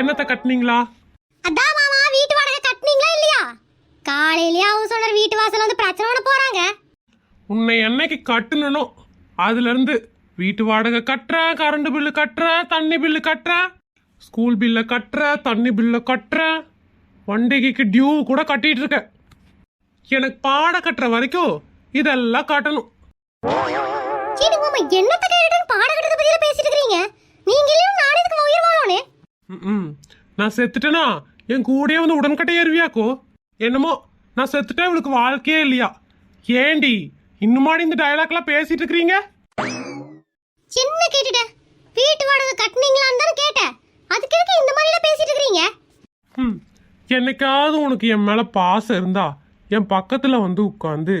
என்னத்தை கட்டுனீங்களா? அதான் மாமா வீட்டு வாடகை கட்டுனீங்களா இல்லையா? காலையிலேயே அவங்க சொன்ன வீட்டு வாசல் வந்து பிரச்சனை பண்ண போறாங்க. உன்னை என்னைக்கு கட்டணும் அதுல இருந்து வீட்டு வாடகை கட்டுற கரண்ட் பில்லு கட்டுற தண்ணி பில்லு கட்டுற ஸ்கூல் பில்லை கட்டுற தண்ணி பில்லை கட்டுற வண்டிகைக்கு டியூ கூட கட்டிட்டு இருக்க. எனக்கு பாட கட்டுற வரைக்கும் இதெல்லாம் கட்டணும். சரி மாமா என்னத்த கேட்டுன்னு பாடகட்டத்தை பத்தியில பேசிட்டு இருக்கீங்க நீங்க இல்லையும் நானே இதுக்கு உயிர் வாழோனே ம் நான் செத்துட்டேனா? என் கூடயே வந்து உடன்கட்டை ஏறுவியாக்கோ? என்னமோ நான் செத்துட்டேன் இவளுக்கு வாழ்க்கையே இல்லையா? ஏண்டி இன்னுமாடி இந்த டயலாக்லாம் பேசிட்டு இருக்கிறீங்க? சின்ன கேட்டுட்டேன் வீட்டு வாடகை கட்டுனீங்களான்னு தானே கேட்டேன் அதுக்கு எதுக்கு இந்த மாதிரிலாம் பேசிட்டு இருக்கீங்க ம் என்னைக்காவது உனக்கு என் மேலே பாசம் இருந்தா என் பக்கத்தில் வந்து உட்காந்து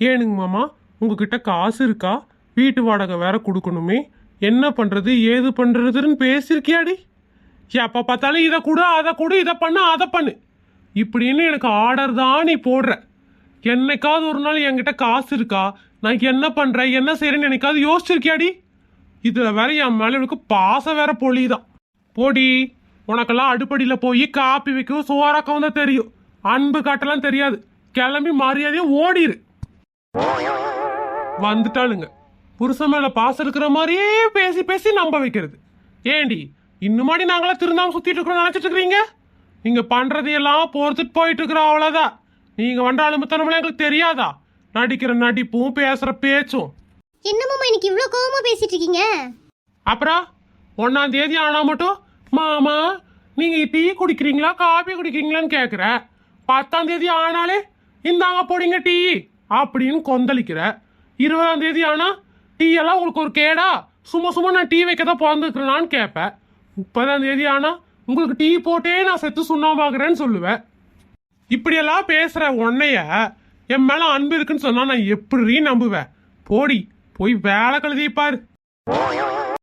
ஏனுங்க மாமா உங்ககிட்ட காசு இருக்கா? வீட்டு வாடகை வேற கொடுக்கணுமே. என்ன பண்ணுறது ஏது பண்ணுறதுன்னு பேசியிருக்கியாடி? எப்போ பார்த்தாலும் இதை கொடு அதை கொடு இதை பண்ணு அதை பண்ணு. இப்படின்னு எனக்கு ஆர்டர் தான் நீ போடுற. என்னைக்காவது ஒரு நாள் என்கிட்ட காசு இருக்கா? நான் என்ன பண்ணுறேன் என்ன செய்கிறேன்னு என்னைக்காவது யோசிச்சிருக்கியாடி? இதில் வேற என் மேலே எனக்கு பாசம் வேற பொழிதான் போடி உனக்கெல்லாம் அடுப்படியில் போய் காப்பி வைக்கவும் சோறாக்கவும் தான் தெரியும். அன்பு காட்டெல்லாம் தெரியாது. கிளம்பி மரியாதையும் ஓடிரு. வந்துட்டாளுங்க. புருஷன் மேலே பாசம் இருக்கிற மாதிரியே பேசி பேசி நம்ப வைக்கிறது. ஏண்டி இன்னுமாடி நாங்களாம் திருந்தாம சுத்திட்டு இருக்கிறோம் நினைச்சிட்டு இருக்கிறீங்க? நீங்க பண்றதையெல்லாம் பொறுத்துட்டு போயிட்டு இருக்கிறோம் அவ்வளவுதான். நீங்க வந்த அலுமத்தனமெல்லாம் எங்களுக்கு தெரியாதா? நடிக்கிற நடிப்பும் பேசுற பேச்சும். என்ன மாமா இன்னைக்கு இவ்ளோ கோவமா பேசிட்டு இருக்கீங்க? அப்புறம் ஒன்னாம் தேதி ஆனா மட்டும் மாமா நீங்க டீ குடிக்கிறீங்களா காபி குடிக்கிறீங்களான்னு கேக்குற. பத்தாம் தேதி ஆனாலே இந்தாங்க போடுங்க டீ அப்படின்னு கொந்தளிக்கிற. இருபதாம் தேதி ஆனா டீ எல்லாம் உங்களுக்கு ஒரு கேடா சும்மா சும்மா நான் டீ வைக்க தான் பிறந்துக்கிறேனான்னு கேட்பேன் முப்பதாம் தேதி ஆனா உங்களுக்கு டீ போட்டே நான் செத்து சுண்ணாம்பாக்குறேன்னு சொல்லுவேன். இப்படியெல்லாம் பேசுற உன்னைய என் மேல அன்பு இருக்குன்னு சொன்னா நான் எப்படி நம்புவேன். போடி போய் வேலை கழுதி பாரு.